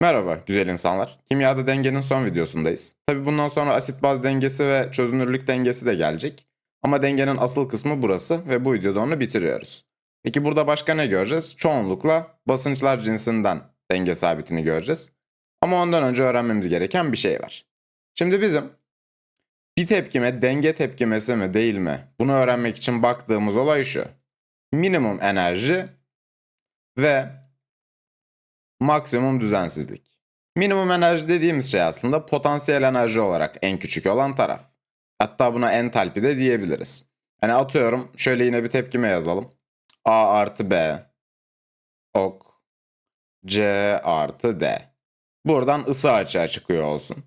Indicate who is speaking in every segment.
Speaker 1: Merhaba güzel insanlar. Kimyada dengenin son videosundayız. Tabi bundan sonra asit baz dengesi ve çözünürlük dengesi de gelecek. Ama dengenin asıl kısmı burası ve bu videoda onu bitiriyoruz. Peki burada başka ne göreceğiz? Çoğunlukla basınçlar cinsinden denge sabitini göreceğiz. Ama ondan önce öğrenmemiz gereken bir şey var. Şimdi bizim bir tepkime denge tepkimesi mi değil mi? Bunu öğrenmek için baktığımız olay şu. Minimum enerji ve maksimum düzensizlik. Minimum enerji dediğimiz şey aslında potansiyel enerji olarak en küçük olan taraf. Hatta buna entalpi de diyebiliriz. Hani atıyorum şöyle yine bir tepkime yazalım. A artı B ok C artı D. Buradan ısı açığa çıkıyor olsun.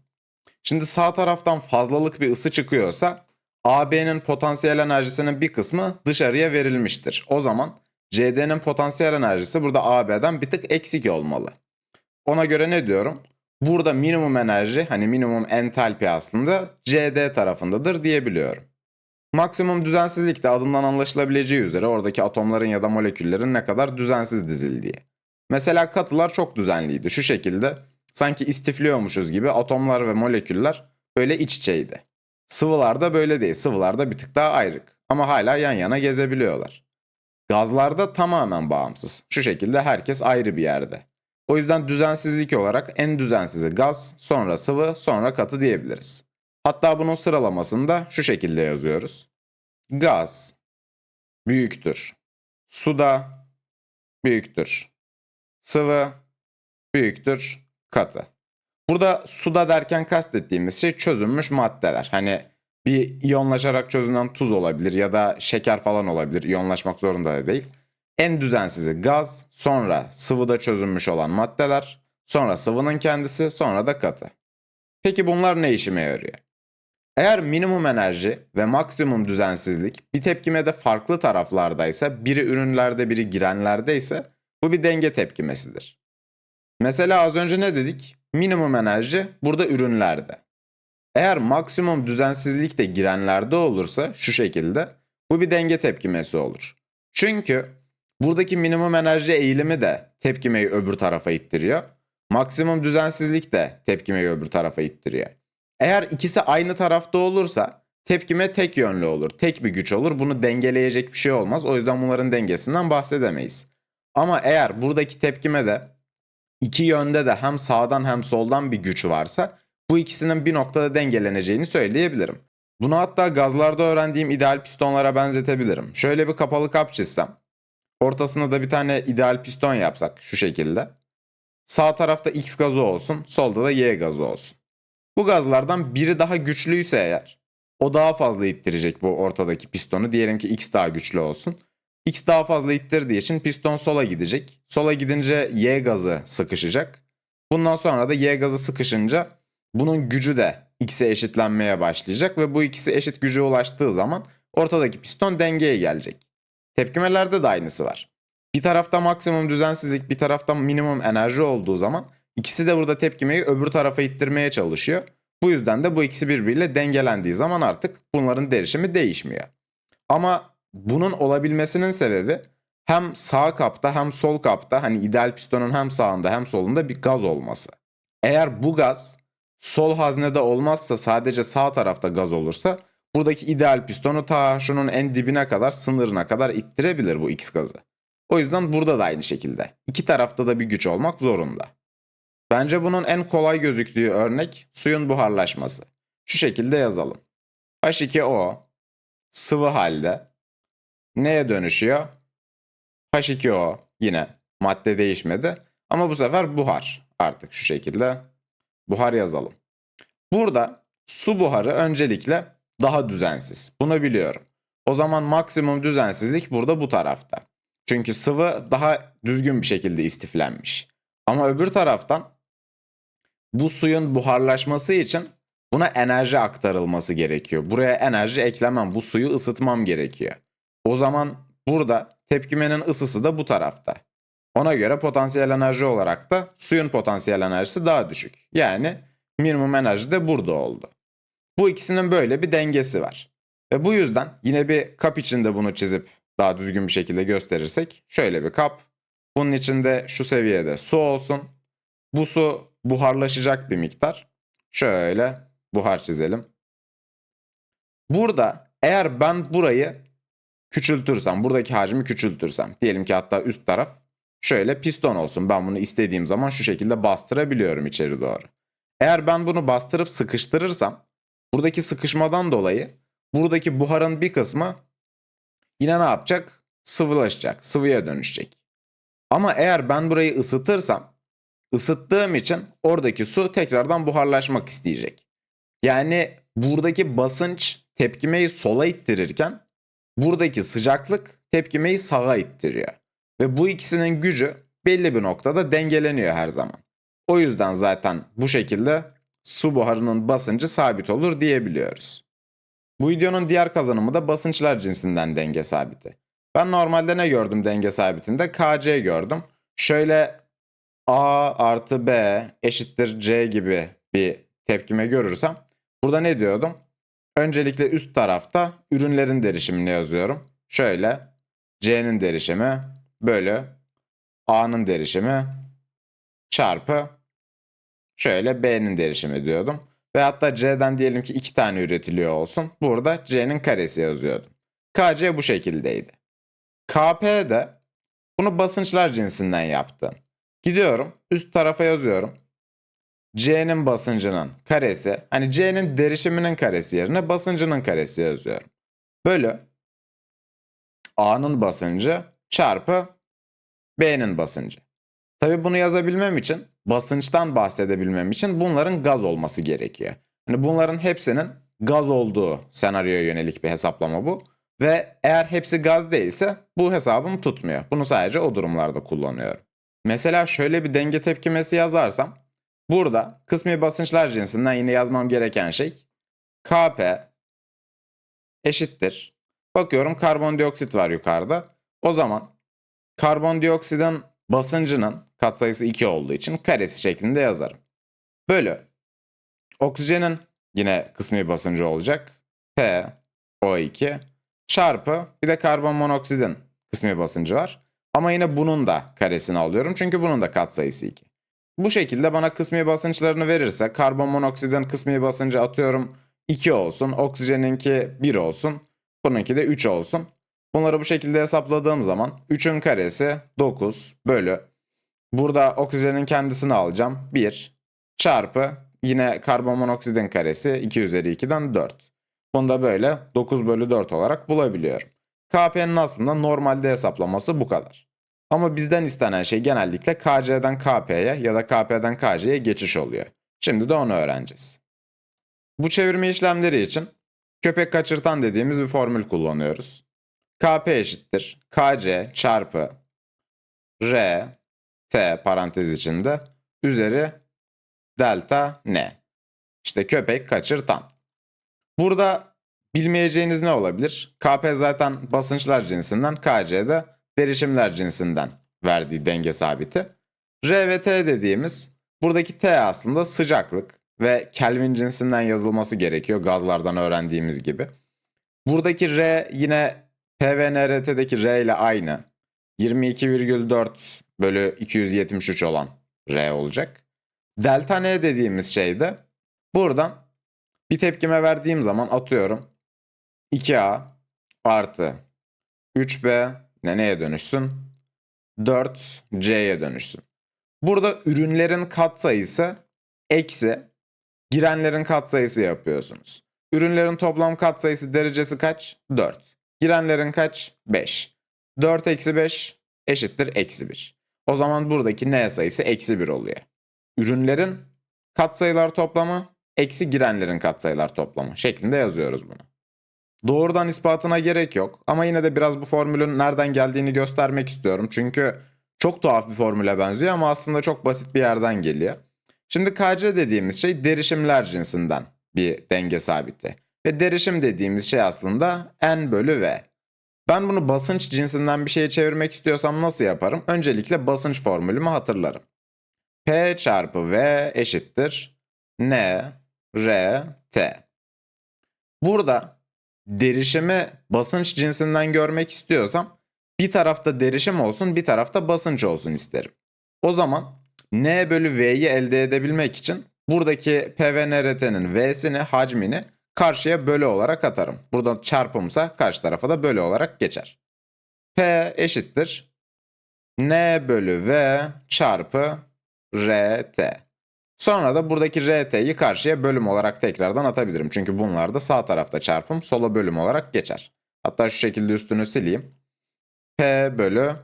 Speaker 1: Şimdi sağ taraftan fazlalık bir ısı çıkıyorsa AB'nin potansiyel enerjisinin bir kısmı dışarıya verilmiştir. O zaman CD'nin potansiyel enerjisi burada AB'den bir tık eksik olmalı. Ona göre ne diyorum? Burada minimum enerji hani minimum entalpi aslında CD tarafındadır diyebiliyorum. Maksimum düzensizlik de adından anlaşılabileceği üzere oradaki atomların ya da moleküllerin ne kadar düzensiz dizildiği. Mesela katılar çok düzenliydi. Şu şekilde sanki istifliyormuşuz gibi atomlar ve moleküller böyle iç içeydi. Sıvılarda böyle değil. Sıvılarda bir tık daha ayrık. Ama hala yan yana gezebiliyorlar. Gazlarda tamamen bağımsız. Şu şekilde herkes ayrı bir yerde. O yüzden düzensizlik olarak en düzensizi gaz, sonra sıvı, sonra katı diyebiliriz. Hatta bunun sıralamasını da şu şekilde yazıyoruz. Gaz büyüktür. Suda büyüktür. Sıvı büyüktür. Katı. Burada suda derken kastettiğimiz şey çözünmüş maddeler. Hani bir iyonlaşarak çözünen tuz olabilir ya da şeker falan olabilir. İyonlaşmak zorunda da değil. En düzensizi gaz, sonra sıvıda çözünmüş olan maddeler, sonra sıvının kendisi, sonra da katı. Peki bunlar ne işime yarıyor? Eğer minimum enerji ve maksimum düzensizlik bir tepkimede farklı taraflardaysa, biri ürünlerde biri girenlerde ise bu bir denge tepkimesidir. Mesela az önce ne dedik? Minimum enerji burada ürünlerde. Eğer maksimum düzensizlik de girenlerde olursa şu şekilde bu bir denge tepkimesi olur. Çünkü buradaki minimum enerji eğilimi de tepkimeyi öbür tarafa ittiriyor. Maksimum düzensizlik de tepkimeyi öbür tarafa ittiriyor. Eğer ikisi aynı tarafta olursa tepkime tek yönlü olur. Tek bir güç olur. Bunu dengeleyecek bir şey olmaz. O yüzden bunların dengesinden bahsedemeyiz. Ama eğer buradaki tepkime de iki yönde de hem sağdan hem soldan bir güç varsa bu ikisinin bir noktada dengeleneceğini söyleyebilirim. Bunu hatta gazlarda öğrendiğim ideal pistonlara benzetebilirim. Şöyle bir kapalı kap çizsem. Ortasına da bir tane ideal piston yapsak şu şekilde. Sağ tarafta X gazı olsun, solda da Y gazı olsun. Bu gazlardan biri daha güçlüyse eğer, o daha fazla ittirecek bu ortadaki pistonu. Diyelim ki X daha güçlü olsun. X daha fazla ittirdiği için piston sola gidecek. Sola gidince Y gazı sıkışacak. Bundan sonra da Y gazı sıkışınca bunun gücü de X'e eşitlenmeye başlayacak ve bu ikisi eşit güce ulaştığı zaman ortadaki piston dengeye gelecek. Tepkimelerde de aynısı var. Bir tarafta maksimum düzensizlik, bir tarafta minimum enerji olduğu zaman ikisi de burada tepkimeyi öbür tarafa ittirmeye çalışıyor. Bu yüzden de bu ikisi birbiriyle dengelendiği zaman artık bunların derişimi değişmiyor. Ama bunun olabilmesinin sebebi hem sağ kapta hem sol kapta hani ideal pistonun hem sağında hem solunda bir gaz olması. Eğer bu gaz sol haznede olmazsa sadece sağ tarafta gaz olursa buradaki ideal pistonu ta şunun en dibine kadar sınırına kadar ittirebilir bu X gazı. O yüzden burada da aynı şekilde. İki tarafta da bir güç olmak zorunda. Bence bunun en kolay gözüktüğü örnek suyun buharlaşması. Şu şekilde yazalım. H2O sıvı halde neye dönüşüyor? H2O yine madde değişmedi ama bu sefer buhar. Artık şu şekilde buhar yazalım. Burada su buharı öncelikle daha düzensiz. Bunu biliyorum. O zaman maksimum düzensizlik burada bu tarafta. Çünkü sıvı daha düzgün bir şekilde istiflenmiş. Ama öbür taraftan bu suyun buharlaşması için buna enerji aktarılması gerekiyor. Buraya enerji eklemem, bu suyu ısıtmam gerekiyor. O zaman burada tepkimenin ısısı da bu tarafta. Ona göre potansiyel enerji olarak da suyun potansiyel enerjisi daha düşük. Yani minimum enerji de burada oldu. Bu ikisinin böyle bir dengesi var. Ve bu yüzden yine bir kap içinde bunu çizip daha düzgün bir şekilde gösterirsek şöyle bir kap. Bunun içinde şu seviyede su olsun. Bu su buharlaşacak bir miktar. Şöyle buhar çizelim. Burada eğer ben burayı küçültürsem, buradaki hacmi küçültürsem, diyelim ki hatta üst taraf şöyle piston olsun. Ben bunu istediğim zaman şu şekilde bastırabiliyorum içeri doğru. Eğer ben bunu bastırıp sıkıştırırsam, buradaki sıkışmadan dolayı buradaki buharın bir kısmı yine ne yapacak? Sıvılaşacak, sıvıya dönüşecek. Ama eğer ben burayı ısıtırsam, ısıttığım için oradaki su tekrardan buharlaşmak isteyecek. Yani buradaki basınç tepkimeyi sola ittirirken buradaki sıcaklık tepkimeyi sağa ittiriyor. Ve bu ikisinin gücü belli bir noktada dengeleniyor her zaman. O yüzden zaten bu şekilde su buharının basıncı sabit olur diyebiliyoruz. Bu videonun diğer kazanımı da basınçlar cinsinden denge sabiti. Ben normalde ne gördüm denge sabitinde? KC gördüm. Şöyle A artı B eşittir C gibi bir tepkime görürsem burada ne diyordum? Öncelikle üst tarafta ürünlerin derişimini yazıyorum. Şöyle C'nin derişimi bölü A'nın derişimi çarpı şöyle B'nin derişimi diyordum. Ve hatta C'den diyelim ki iki tane üretiliyor olsun. Burada C'nin karesi yazıyordum. KC bu şekildeydi. KP de bunu basınçlar cinsinden yaptım. Gidiyorum üst tarafa yazıyorum. C'nin basıncının karesi, hani C'nin derişiminin karesi yerine basıncının karesi yazıyorum. Bölü A'nın basıncı çarpı B'nin basıncı. Tabi bunu yazabilmem için, basınçtan bahsedebilmem için bunların gaz olması gerekiyor. Hani bunların hepsinin gaz olduğu senaryoya yönelik bir hesaplama bu. Ve eğer hepsi gaz değilse bu hesabım tutmuyor. Bunu sadece o durumlarda kullanıyorum. Mesela şöyle bir denge tepkimesi yazarsam burada kısmi basınçlar cinsinden yine yazmam gereken şey Kp eşittir. Bakıyorum karbondioksit var yukarıda. O zaman karbondioksitin basıncının katsayısı 2 olduğu için karesi şeklinde yazarım. Bölü oksijenin yine kısmi basıncı olacak. P O2 çarpı bir de karbon monoksidin kısmi basıncı var. Ama yine bunun da karesini alıyorum çünkü bunun da katsayısı 2. Bu şekilde bana kısmi basınçlarını verirse karbon monoksidin kısmi basıncı atıyorum 2 olsun, oksijeninki 1 olsun, bununki de 3 olsun. Bunları bu şekilde hesapladığım zaman 3'ün karesi 9 bölü. Burada oksijenin kendisini alacağım 1 çarpı yine karbon monoksidin karesi 2 üzeri 2'den 4. Bunu da böyle 9 bölü 4 olarak bulabiliyorum. KP'nin aslında normalde hesaplaması bu kadar. Ama bizden istenen şey genellikle KC'den KP'ye ya da KP'den KC'ye geçiş oluyor. Şimdi de onu öğreneceğiz. Bu çevirme işlemleri için köpek kaçırtan dediğimiz bir formül kullanıyoruz. KP eşittir KC çarpı R T parantez içinde üzeri delta N. İşte köpek kaçırtan. Burada bilmeyeceğiniz ne olabilir? KP zaten basınçlar cinsinden, KC de derişimler cinsinden verdiği denge sabiti. R ve T dediğimiz buradaki T aslında sıcaklık ve Kelvin cinsinden yazılması gerekiyor gazlardan öğrendiğimiz gibi. Buradaki R yine P ve NRT'deki R ile aynı. 22,4 bölü 273 olan R olacak. Delta N dediğimiz şey de buradan bir tepkime verdiğim zaman atıyorum 2A artı 3B ne neye dönüşsün? 4C'ye dönüşsün. Burada ürünlerin katsayısı eksi girenlerin katsayısı yapıyorsunuz. Ürünlerin toplam katsayısı derecesi kaç? 4. Girenlerin kaç? 5. 4 eksi 5 eşittir eksi 1. O zaman buradaki n sayısı eksi 1 oluyor. Ürünlerin katsayılar toplamı eksi girenlerin katsayılar toplamı şeklinde yazıyoruz bunu. Doğrudan ispatına gerek yok ama yine de biraz bu formülün nereden geldiğini göstermek istiyorum. Çünkü çok tuhaf bir formüle benziyor ama aslında çok basit bir yerden geliyor. Şimdi KC dediğimiz şey derişimler cinsinden bir denge sabiti. Ve derişim dediğimiz şey aslında N bölü V. Ben bunu basınç cinsinden bir şeye çevirmek istiyorsam nasıl yaparım? Öncelikle basınç formülümü hatırlarım. P çarpı V eşittir N R T. Burada derişimi basınç cinsinden görmek istiyorsam bir tarafta derişim olsun bir tarafta basınç olsun isterim. O zaman N bölü V'yi elde edebilmek için buradaki P ve NRT'nin V'sini, hacmini karşıya bölü olarak atarım. Burada çarpımsa karşı tarafa da bölü olarak geçer. P eşittir. N bölü V çarpı RT. Sonra da buradaki RT'yi karşıya bölüm olarak tekrardan atabilirim. Çünkü bunlar da sağ tarafta çarpım, sola bölüm olarak geçer. Hatta şu şekilde üstünü sileyim. P bölü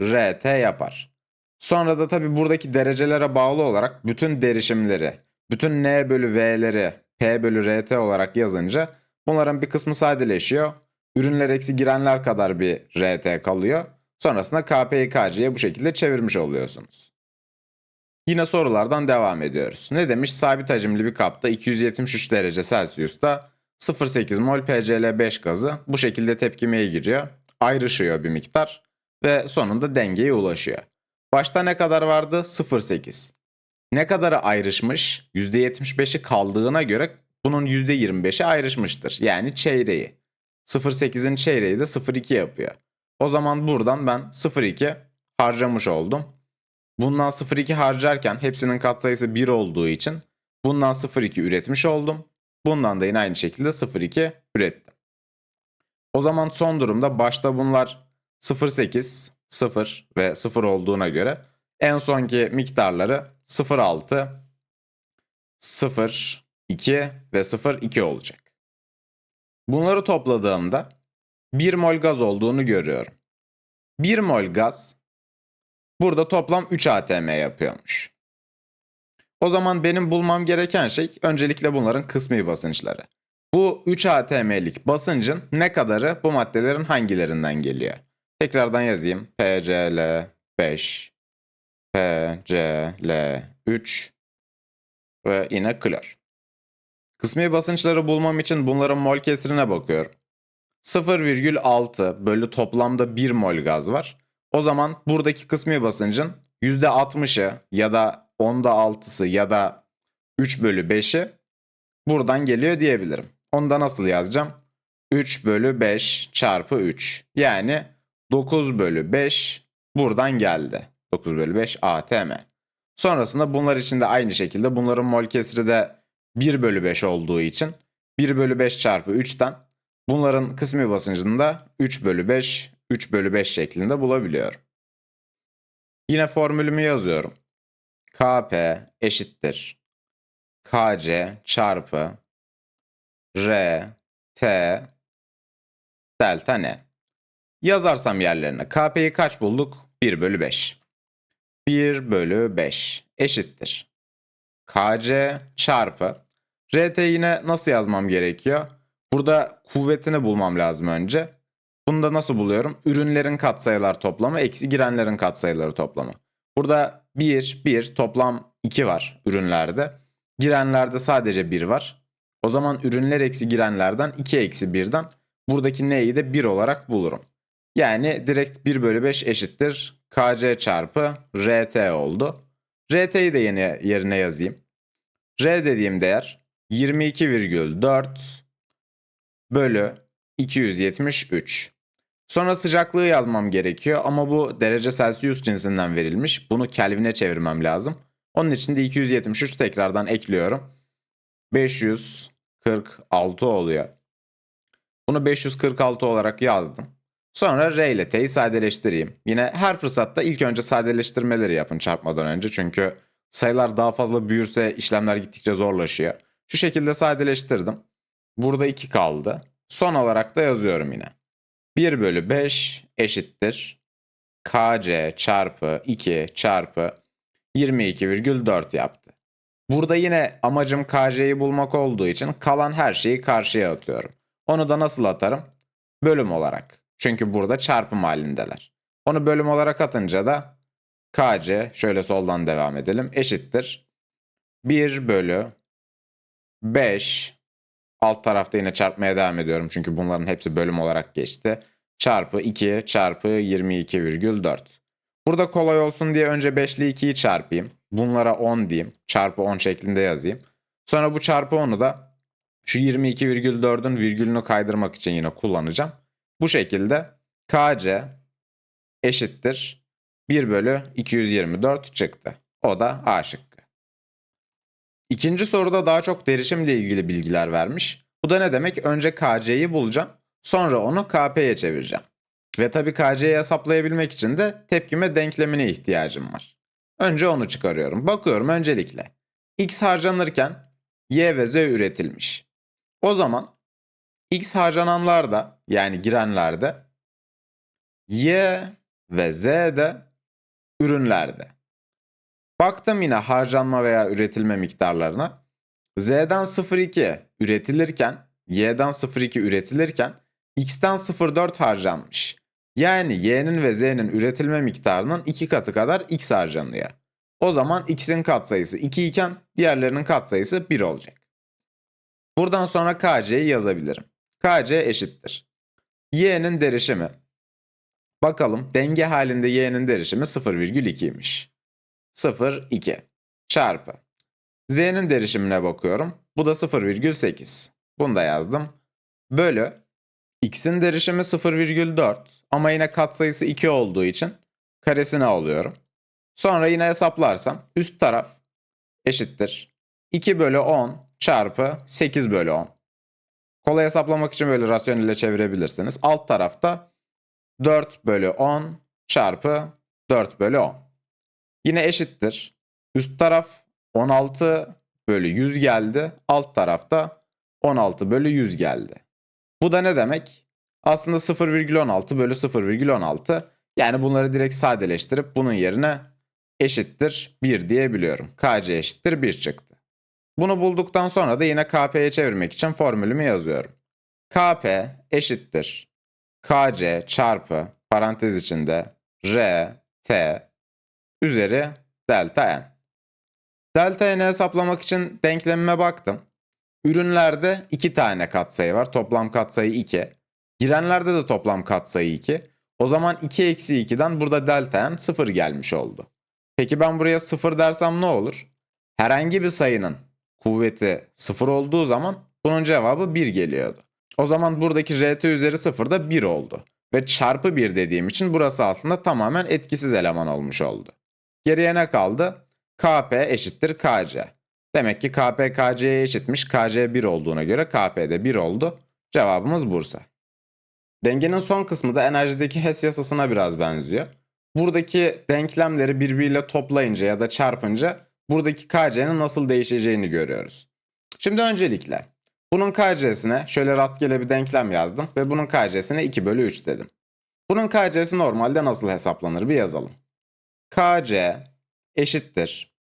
Speaker 1: RT yapar. Sonra da tabi buradaki derecelere bağlı olarak bütün derişimleri, bütün N bölü V'leri P bölü RT olarak yazınca bunların bir kısmı sadeleşiyor. Ürünler eksi girenler kadar bir RT kalıyor. Sonrasında KP'yi KC'ye bu şekilde çevirmiş oluyorsunuz. Yine sorulardan devam ediyoruz. Ne demiş? Sabit hacimli bir kapta 273 derece Celsius'ta 0.8 mol PCl5 gazı bu şekilde tepkimeye giriyor. Ayrışıyor bir miktar ve sonunda dengeye ulaşıyor. Başta ne kadar vardı? 0.8. Ne kadarı ayrışmış? %75'i kaldığına göre bunun %25'i ayrışmıştır. Yani çeyreği. 0.8'in çeyreği de 0.2 yapıyor. O zaman buradan ben 0.2 harcamış oldum. Bundan 0.2 harcarken hepsinin katsayısı 1 olduğu için bundan 0.2 üretmiş oldum. Bundan da yine aynı şekilde 0.2 ürettim. O zaman son durumda başta bunlar 0.8, 0 ve 0 olduğuna göre en sonki miktarları 0.6, 0.2 ve 0.2 olacak. Bunları topladığımda 1 mol gaz olduğunu görüyorum. 1 mol gaz burada toplam 3 atm yapıyormuş. O zaman benim bulmam gereken şey öncelikle bunların kısmi basınçları. Bu 3 atm'lik basıncın ne kadarı bu maddelerin hangilerinden geliyor? Tekrardan yazayım. PCl 5, PCl 3 ve yine klor. Kısmi basınçları bulmam için bunların mol kesirine bakıyorum. 0,6 bölü toplamda 1 mol gaz var. O zaman buradaki kısmi basıncın %60'ı ya da 10'da 6'sı ya da 3 bölü 5'i buradan geliyor diyebilirim. Onu da nasıl yazacağım? 3 bölü 5 çarpı 3. Yani 9 bölü 5 buradan geldi. 9 bölü 5 ATM. Sonrasında bunlar için de aynı şekilde bunların mol kesiri de 1 bölü 5 olduğu için 1 bölü 5 çarpı 3'ten bunların kısmi basıncını da 3 bölü 5, 3 bölü 5 şeklinde bulabiliyorum. Yine formülümü yazıyorum. Kp eşittir. Kc çarpı R, T, delta N. Yazarsam yerlerine Kp'yi kaç bulduk? 1 bölü 5. 1 bölü 5 eşittir. Kc çarpı RT yine nasıl yazmam gerekiyor? Burada kuvvetini bulmam lazım önce. Bunu da nasıl buluyorum? Ürünlerin katsayılar toplamı eksi girenlerin katsayıları toplamı. Burada 1, 1 toplam 2 var ürünlerde. Girenlerde sadece 1 var. O zaman ürünler eksi girenlerden 2 eksi 1'den buradaki n'yi de 1 olarak bulurum. Yani direkt 1 bölü 5 eşittir kc çarpı rt oldu. rt'yi de yeni yerine yazayım. r dediğim değer 22,4 bölü 273. Sonra sıcaklığı yazmam gerekiyor ama bu derece Celsius cinsinden verilmiş. Bunu Kelvin'e çevirmem lazım. Onun için de 273 tekrardan ekliyorum. 546 oluyor. Bunu 546 olarak yazdım. Sonra R ile T'yi sadeleştireyim. Yine her fırsatta ilk önce sadeleştirmeleri yapın çarpmadan önce. Çünkü sayılar daha fazla büyürse işlemler gittikçe zorlaşıyor. Şu şekilde sadeleştirdim. Burada 2 kaldı. Son olarak da yazıyorum yine. 1 bölü 5 eşittir. KC çarpı 2 çarpı 22,4 yaptı. Burada yine amacım KC'yi bulmak olduğu için kalan her şeyi karşıya atıyorum. Onu da nasıl atarım? Bölüm olarak. Çünkü burada çarpım halindeler. Onu bölüm olarak atınca da KC şöyle soldan devam edelim eşittir. 1 bölü 5 alt tarafta yine çarpmaya devam ediyorum çünkü bunların hepsi bölüm olarak geçti. Çarpı 2 çarpı 22,4. Burada kolay olsun diye önce 5 ile 2'yi çarpayım. Bunlara 10 diyeyim. Çarpı 10 şeklinde yazayım. Sonra bu çarpı 10'u da şu 22,4'ün virgülünü kaydırmak için yine kullanacağım. Bu şekilde KC eşittir 1 bölü 224 çıktı. O da A şıkkı. İkinci soruda daha çok derişimle ilgili bilgiler vermiş. Bu da ne demek? Önce KC'yi bulacağım. Sonra onu KP'ye çevireceğim. Ve tabii KC'yi hesaplayabilmek için de tepkime denklemine ihtiyacım var. Önce onu çıkarıyorum. Bakıyorum öncelikle. X harcanırken Y ve Z üretilmiş. O zaman X harcananlarda yani girenlerde Y ve Z de ürünlerde. Baktım yine harcanma veya üretilme miktarlarına. Z'den 0,2 üretilirken, Y'den 0,2 üretilirken X'ten 0,4 harcanmış. Yani Y'nin ve Z'nin üretilme miktarının 2 katı kadar X harcanıyor. O zaman X'in katsayısı 2 iken diğerlerinin katsayısı 1 olacak. Buradan sonra KC'yi yazabilirim. KC eşittir. Y'nin derişimi. Bakalım denge halinde Y'nin derişimi 0,2'ymiş. 0,2 çarpı. Z'nin derişimine bakıyorum. Bu da 0,8. Bunu da yazdım. Bölü. X'in derişimi 0,4 ama yine katsayısı 2 olduğu için karesini alıyorum. Sonra yine hesaplarsam üst taraf eşittir. 2 bölü 10 çarpı 8 bölü 10. Kolay hesaplamak için böyle rasyonelle çevirebilirsiniz. Alt tarafta 4 bölü 10 çarpı 4 bölü 10. Yine eşittir. Üst taraf 16 bölü 100 geldi. Alt tarafta 16 bölü 100 geldi. Bu da ne demek? Aslında 0,16 bölü 0,16. Yani bunları direkt sadeleştirip bunun yerine eşittir 1 diyebiliyorum. KC eşittir 1 çıktı. Bunu bulduktan sonra da yine KP'ye çevirmek için formülümü yazıyorum. KP eşittir KC çarpı parantez içinde R, T üzeri delta N. Delta N'i hesaplamak için denklemime baktım. Ürünlerde 2 tane katsayı var. Toplam katsayı 2. Girenlerde de toplam katsayı 2. O zaman 2 eksi 2'den burada delta N 0 gelmiş oldu. Peki ben buraya 0 dersem ne olur? Herhangi bir sayının kuvveti 0 olduğu zaman bunun cevabı 1 geliyordu. O zaman buradaki RT üzeri 0 da 1 oldu. Ve çarpı 1 dediğim için burası aslında tamamen etkisiz eleman olmuş oldu. Geriye ne kaldı? KP eşittir KC. Demek ki KP KC'ye eşitmiş. KC 1 olduğuna göre KP de 1 oldu. Cevabımız Bursa. Dengenin son kısmı da enerjideki Hess yasasına biraz benziyor. Buradaki denklemleri birbiriyle toplayınca ya da çarpınca buradaki KC'nin nasıl değişeceğini görüyoruz. Şimdi öncelikle bunun KC'sine şöyle rastgele bir denklem yazdım ve bunun KC'sine 2 bölü 3 dedim. Bunun KC'si normalde nasıl hesaplanır bir yazalım. KC eşittir.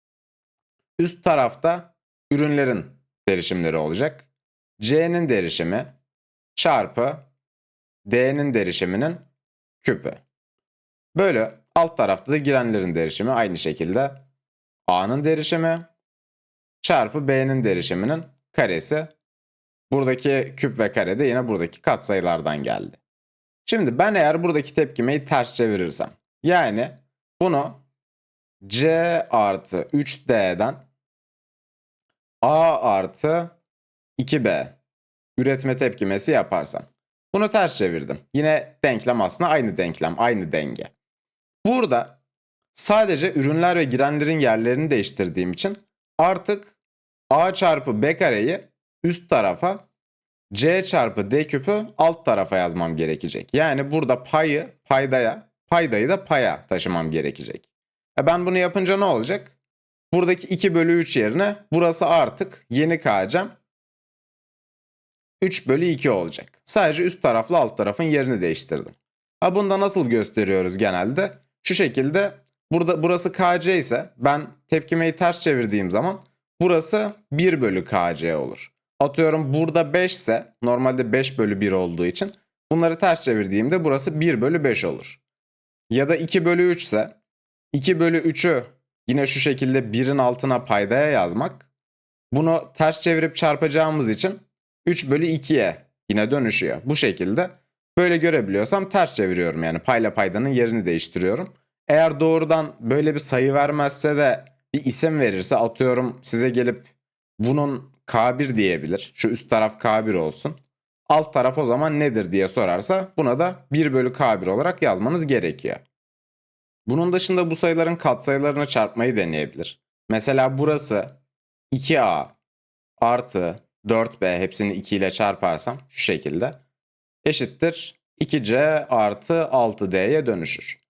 Speaker 1: Üst tarafta ürünlerin derişimleri olacak. C'nin derişimi çarpı D'nin derişiminin küpü. Böyle alt tarafta da girenlerin derişimi aynı şekilde A'nın derişimi çarpı B'nin derişiminin karesi. Buradaki küp ve kare de yine buradaki katsayılardan geldi. Şimdi ben eğer buradaki tepkimeyi ters çevirirsem yani bunu C artı 3D'den A artı 2B üretme tepkimesi yaparsam. Bunu ters çevirdim. Yine denklem aslında aynı denklem, aynı denge. Burada sadece ürünler ve girenlerin yerlerini değiştirdiğim için artık A çarpı B kareyi üst tarafa C çarpı D küpü alt tarafa yazmam gerekecek. Yani burada payı paydaya, paydayı da paya taşımam gerekecek. E ben bunu yapınca ne olacak? Buradaki 2 bölü 3 yerine burası artık yeni k'cem 3 bölü 2 olacak. Sadece üst tarafla alt tarafın yerini değiştirdim. Ha bunda nasıl gösteriyoruz genelde? Şu şekilde burada burası kc ise ben tepkimeyi ters çevirdiğim zaman burası 1 bölü kc olur. Atıyorum burada 5 ise normalde 5 bölü 1 olduğu için bunları ters çevirdiğimde burası 1 bölü 5 olur. Ya da 2 bölü 3 ise 2 bölü 3'ü yine şu şekilde 1'in altına paydaya yazmak. Bunu ters çevirip çarpacağımız için 3 bölü 2'ye yine dönüşüyor. Bu şekilde böyle görebiliyorsam ters çeviriyorum yani payla paydanın yerini değiştiriyorum. Eğer doğrudan böyle bir sayı vermezse de bir isim verirse atıyorum size gelip bunun K1 diyebilir. Şu üst taraf K1 olsun. Alt taraf o zaman nedir diye sorarsa buna da 1 bölü K1 olarak yazmanız gerekiyor. Bunun dışında bu sayıların katsayılarını çarpmayı deneyebilir. Mesela burası 2a artı 4b hepsini 2 ile çarparsam şu şekilde eşittir 2c artı 6d'ye dönüşür.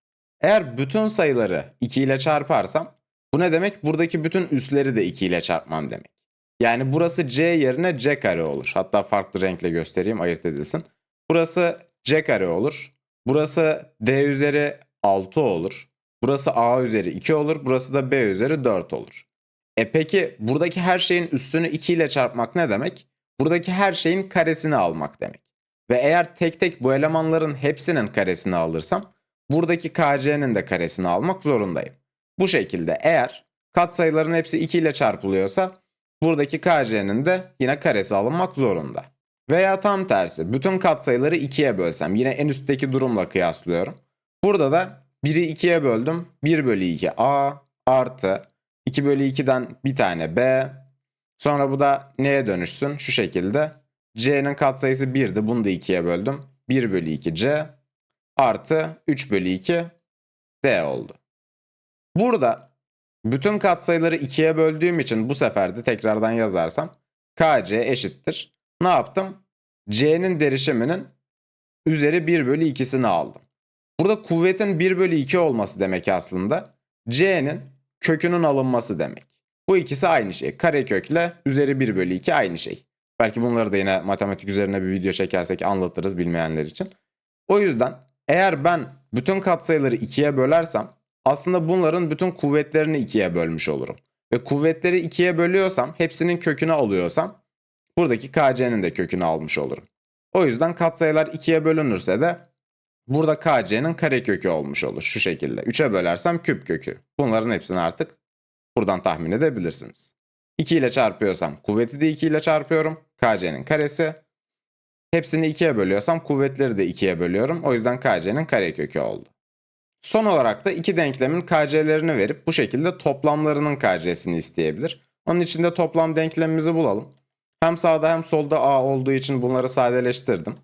Speaker 1: Eğer bütün sayıları 2 ile çarparsam bu ne demek? Buradaki bütün üsleri de 2 ile çarpmam demek. Yani burası c yerine c kare olur. Hatta farklı renkle göstereyim ayırt edilsin. Burası c kare olur. Burası d üzeri 6 olur. Burası a üzeri 2 olur. Burası da b üzeri 4 olur. E peki buradaki her şeyin üstünü 2 ile çarpmak ne demek? Buradaki her şeyin karesini almak demek. Ve eğer tek tek bu elemanların hepsinin karesini alırsam buradaki kc'nin de karesini almak zorundayım. Bu şekilde eğer katsayıların hepsi 2 ile çarpılıyorsa buradaki kc'nin de yine karesi alınmak zorunda. Veya tam tersi bütün katsayıları 2'ye bölsem yine en üstteki durumla kıyaslıyorum. Burada da 1'i 2'ye böldüm. 1 bölü 2 a artı 2 bölü 2'den bir tane b. Sonra bu da neye dönüşsün? Şu şekilde. c'nin katsayısı 1'di bunu da 2'ye böldüm. 1 bölü 2 c artı 3 bölü 2 d oldu. Burada bütün katsayıları 2'ye böldüğüm için bu sefer de tekrardan yazarsam kc eşittir. Ne yaptım? c'nin derişiminin üzeri 1 bölü 2'sini aldım. Burada kuvvetin 1 bölü 2 olması demek aslında c'nin kökünün alınması demek. Bu ikisi aynı şey. Karekökle üzeri 1 bölü 2 aynı şey. Belki bunları da yine matematik üzerine bir video çekersek anlatırız bilmeyenler için. O yüzden eğer ben bütün katsayıları 2'ye bölersem aslında bunların bütün kuvvetlerini 2'ye bölmüş olurum. Ve kuvvetleri 2'ye bölüyorsam hepsinin kökünü alıyorsam buradaki kc'nin de kökünü almış olurum. O yüzden katsayılar 2'ye bölünürse de burada kc'nin karekökü olmuş olur şu şekilde. 3'e bölersem küp kökü. Bunların hepsini artık buradan tahmin edebilirsiniz. 2 ile çarpıyorsam kuvveti de 2 ile çarpıyorum. kc'nin karesi. Hepsini 2'ye bölüyorsam kuvvetleri de 2'ye bölüyorum. O yüzden kc'nin karekökü oldu. Son olarak da iki denklemin kc'lerini verip bu şekilde toplamlarının kc'sini isteyebilir. Onun için de toplam denklemimizi bulalım. Hem sağda hem solda a olduğu için bunları sadeleştirdim.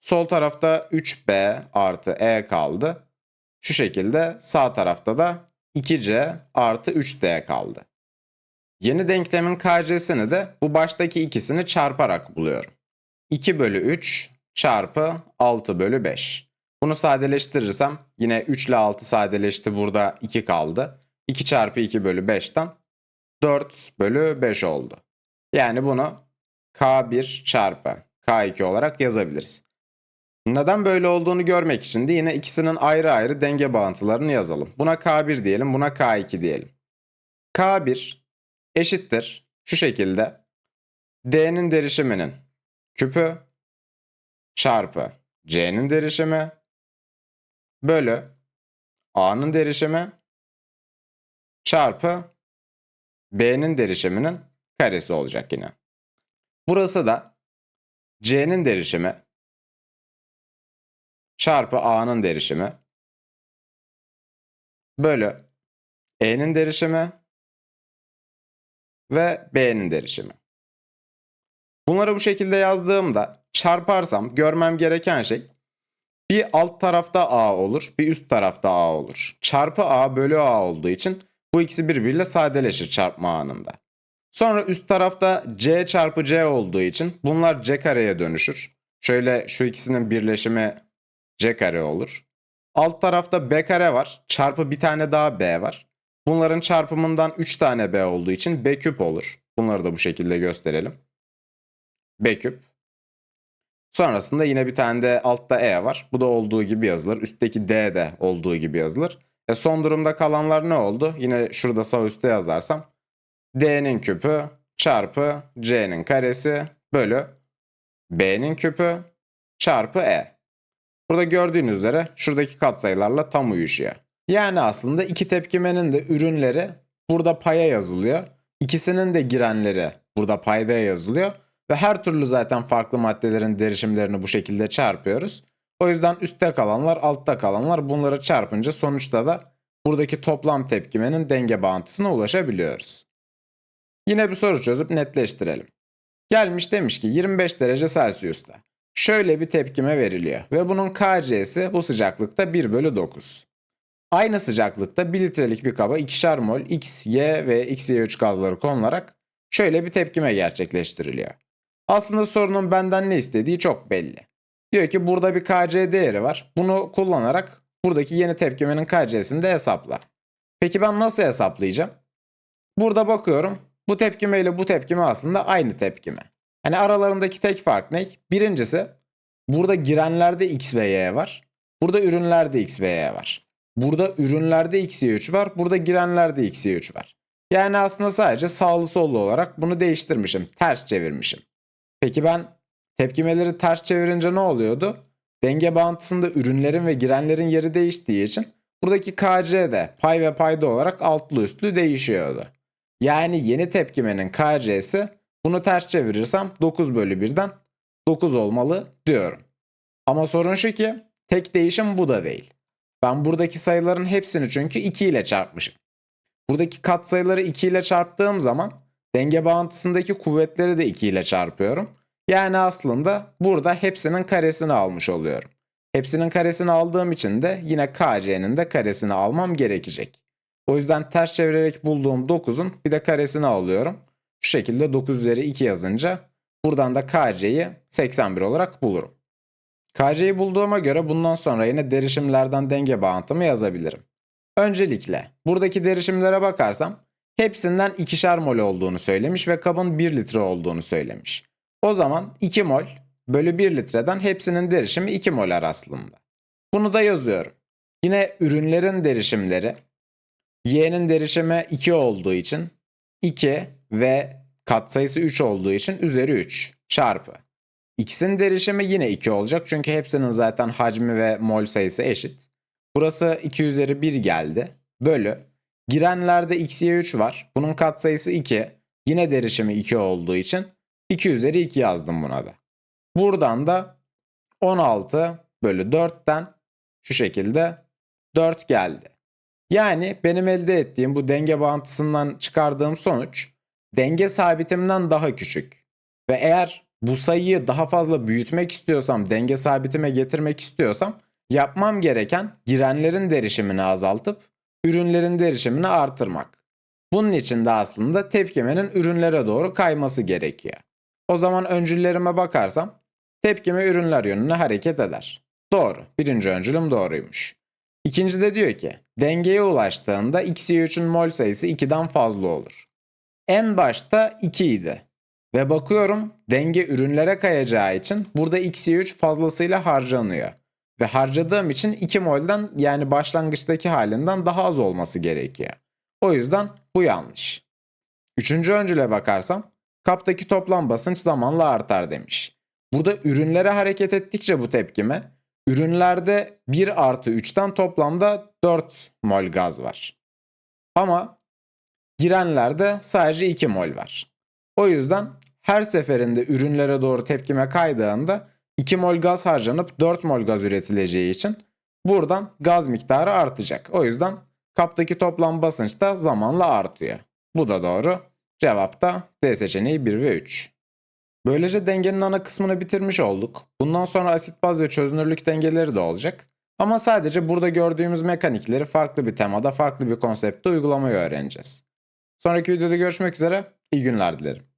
Speaker 1: Sol tarafta 3b artı e kaldı. Şu şekilde sağ tarafta da 2c artı 3d kaldı. Yeni denklemin kc'sini de bu baştaki ikisini çarparak buluyorum. 2 bölü 3 çarpı 6 bölü 5. Bunu sadeleştirirsem yine 3 ile 6 sadeleşti burada 2 kaldı. 2 çarpı 2 bölü 5'ten 4 bölü 5 oldu. Yani bunu K1 çarpı K2 olarak yazabiliriz. Neden böyle olduğunu görmek için de yine ikisinin ayrı ayrı denge bağıntılarını yazalım. Buna K1 diyelim, buna K2 diyelim. K1 eşittir şu şekilde D'nin derişiminin küpü çarpı C'nin derişimi bölü A'nın derişimi çarpı B'nin derişiminin karesi olacak yine. Burası da C'nin derişimi çarpı A'nın derişimi bölü E'nin derişimi ve B'nin derişimi. Bunları bu şekilde yazdığımda çarparsam görmem gereken şey bir alt tarafta A olur, bir üst tarafta A olur. Çarpı A bölü A olduğu için bu ikisi birbiriyle sadeleşir çarpma anında. Sonra üst tarafta C çarpı C olduğu için bunlar C kareye dönüşür. Şöyle şu ikisinin birleşimi C kare olur. Alt tarafta B kare var. Çarpı bir tane daha B var. Bunların çarpımından 3 tane B olduğu için B küp olur. Bunları da bu şekilde gösterelim. B küp. Sonrasında yine bir tane de altta E var. Bu da olduğu gibi yazılır. Üstteki D de olduğu gibi yazılır. E son durumda kalanlar ne oldu? Yine şurada sağ üstte yazarsam. D'nin küpü çarpı C'nin karesi bölü B'nin küpü çarpı E. Burada gördüğünüz üzere şuradaki katsayılarla tam uyuşuyor. Yani aslında iki tepkimenin de ürünleri burada paya yazılıyor. İkisinin de girenleri burada paydaya yazılıyor. Ve her türlü zaten farklı maddelerin derişimlerini bu şekilde çarpıyoruz. O yüzden üstte kalanlar, altta kalanlar bunları çarpınca sonuçta da buradaki toplam tepkimenin denge bağıntısına ulaşabiliyoruz. Yine bir soru çözüp netleştirelim. Gelmiş demiş ki 25 derece Celsius'ta şöyle bir tepkime veriliyor ve bunun KC'si bu sıcaklıkta 1 bölü 9. Aynı sıcaklıkta 1 litrelik bir kaba ikişer mol X, Y ve XY3 gazları konularak şöyle bir tepkime gerçekleştiriliyor. Aslında sorunun benden ne istediği çok belli. Diyor ki burada bir KC değeri var. Bunu kullanarak buradaki yeni tepkimenin KC'sini de hesapla. Peki ben nasıl hesaplayacağım? Burada bakıyorum. Bu tepkime ile bu tepkime aslında aynı tepkime. Hani aralarındaki tek fark ne? Birincisi burada girenlerde X ve Y var. Burada ürünlerde X ve Y var. Burada ürünlerde XY3 var. Burada girenlerde XY3 var. Yani aslında sadece sağlı sollu olarak bunu değiştirmişim. Ters çevirmişim. Peki ben tepkimeleri ters çevirince ne oluyordu? Denge bağıntısında ürünlerin ve girenlerin yeri değiştiği için buradaki KC de pay ve payda olarak altlı üstlü değişiyordu. Yani yeni tepkimenin KC'si bunu ters çevirirsem 9 bölü 1'den 9 olmalı diyorum. Ama sorun şu ki tek değişim bu da değil. Ben buradaki sayıların hepsini çünkü 2 ile çarpmışım. Buradaki katsayıları 2 ile çarptığım zaman denge bağıntısındaki kuvvetleri de 2 ile çarpıyorum. Yani aslında burada hepsinin karesini almış oluyorum. Hepsinin karesini aldığım için de yine KC'nin de karesini almam gerekecek. O yüzden ters çevirerek bulduğum 9'un bir de karesini alıyorum. Şu şekilde 9 üzeri 2 yazınca buradan da KC'yi 81 olarak bulurum. KC'yi bulduğuma göre bundan sonra yine derişimlerden denge bağıntımı yazabilirim. Öncelikle buradaki derişimlere bakarsam hepsinden ikişer mol olduğunu söylemiş ve kabın 1 litre olduğunu söylemiş. O zaman 2 mol bölü 1 litreden hepsinin derişimi 2 molar aslında. Bunu da yazıyorum. Yine ürünlerin derişimleri Y'nin derişimi 2 olduğu için 2 ve katsayısı 3 olduğu için üzeri 3 çarpı. X'in derişimi yine 2 olacak çünkü hepsinin zaten hacmi ve mol sayısı eşit. Burası 2 üzeri 1 geldi. Bölü. Girenlerde XY3 var. Bunun katsayısı 2. Yine derişimi 2 olduğu için 2 üzeri 2 yazdım buna da. Buradan da 16 bölü 4'ten şu şekilde 4 geldi. Yani benim elde ettiğim bu denge bağıntısından çıkardığım sonuç denge sabitimden daha küçük. Ve eğer bu sayıyı daha fazla büyütmek istiyorsam, denge sabitime getirmek istiyorsam yapmam gereken girenlerin derişimini azaltıp ürünlerin derişimini artırmak. Bunun için de aslında tepkimenin ürünlere doğru kayması gerekiyor. O zaman öncüllerime bakarsam tepkime ürünler yönüne hareket eder. Doğru. Birinci öncülüm doğruymuş. İkinci de diyor ki dengeye ulaştığında XY3'ün mol sayısı 2'den fazla olur. En başta 2 idi. Ve bakıyorum denge ürünlere kayacağı için burada XY3 fazlasıyla harcanıyor. Ve harcadığım için 2 molden yani başlangıçtaki halinden daha az olması gerekiyor. O yüzden bu yanlış. Üçüncü öncüle bakarsam kaptaki toplam basınç zamanla artar demiş. Burada ürünlere hareket ettikçe bu tepkime ürünlerde 1 artı 3'ten toplamda 4 mol gaz var. Ama girenlerde sadece 2 mol var. O yüzden her seferinde ürünlere doğru tepkime kaydığında 2 mol gaz harcanıp 4 mol gaz üretileceği için buradan gaz miktarı artacak. O yüzden kaptaki toplam basınç da zamanla artıyor. Bu da doğru. Cevap da D seçeneği 1 ve 3. Böylece dengenin ana kısmını bitirmiş olduk. Bundan sonra asit baz ve çözünürlük dengeleri de olacak. Ama sadece burada gördüğümüz mekanikleri farklı bir temada, farklı bir konsepte uygulamayı öğreneceğiz. Sonraki videoda görüşmek üzere. İyi günler dilerim.